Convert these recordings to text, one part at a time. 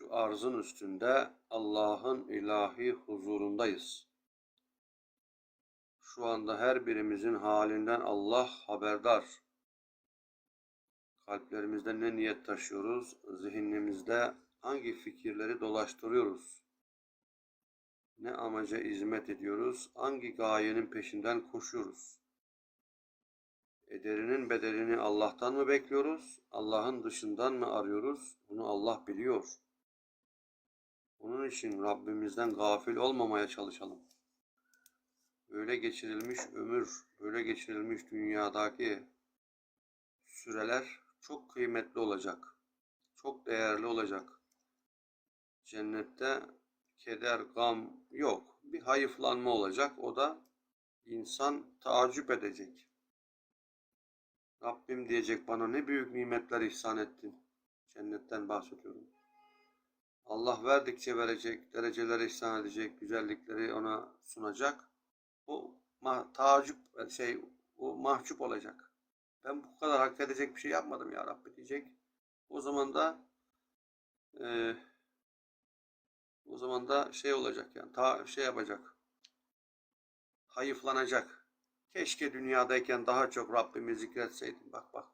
Şu arzın üstünde Allah'ın ilahi huzurundayız. Şu anda her birimizin halinden Allah haberdar. Kalplerimizde ne niyet taşıyoruz, zihnimizde hangi fikirleri dolaştırıyoruz, ne amaca hizmet ediyoruz, hangi gayenin peşinden koşuyoruz. Ederinin bedelini Allah'tan mı bekliyoruz, Allah'ın dışından mı arıyoruz? Bunu Allah biliyor. Onun için Rabbimizden gafil olmamaya çalışalım. Öyle geçirilmiş ömür, öyle geçirilmiş dünyadaki süreler çok kıymetli olacak. Çok değerli olacak. Cennette keder, gam yok. Bir hayıflanma olacak. O da insan tacip edecek. Rabbim diyecek bana ne büyük nimetler ihsan ettin. Cennetten bahsediyorum. Allah verdikçe verecek, dereceler ihsan edecek, güzellikleri ona sunacak. Ma tacip şey, o mahcup olacak. Ben bu kadar hak edecek bir şey yapmadım ya Rabbi diyecek. O zaman da e, o zaman da şey olacak yani ta şey yapacak. Hayıflanacak. Keşke dünyadayken daha çok Rabbimi zikretseydim. Bak bak.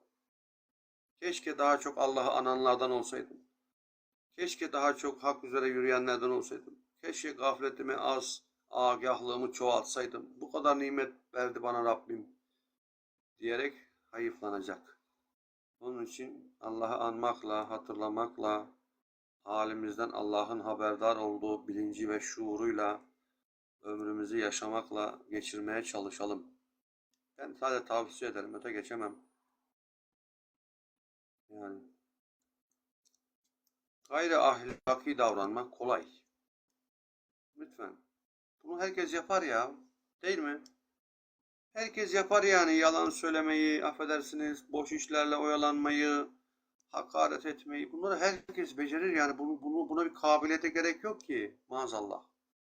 Keşke daha çok Allah'ı ananlardan olsaydım. Keşke daha çok hak üzere yürüyenlerden olsaydım. Keşke gafletimi az, agahlığımı çoğaltsaydım. Bu kadar nimet verdi bana Rabbim diyerek hayıflanacak. Onun için Allah'ı anmakla, hatırlamakla, halimizden Allah'ın haberdar olduğu bilinci ve şuuruyla ömrümüzü yaşamakla geçirmeye çalışalım. Ben sadece tavsiye ederim, öte geçemem. Yani gayri ahlaki davranmak kolay. Lütfen. Bunu herkes yapar ya. Değil mi? Herkes yapar yani yalan söylemeyi, affedersiniz, boş işlerle oyalanmayı, hakaret etmeyi. Bunları herkes becerir yani. Bunu, bunu, buna bir kabiliyete gerek yok ki maazallah.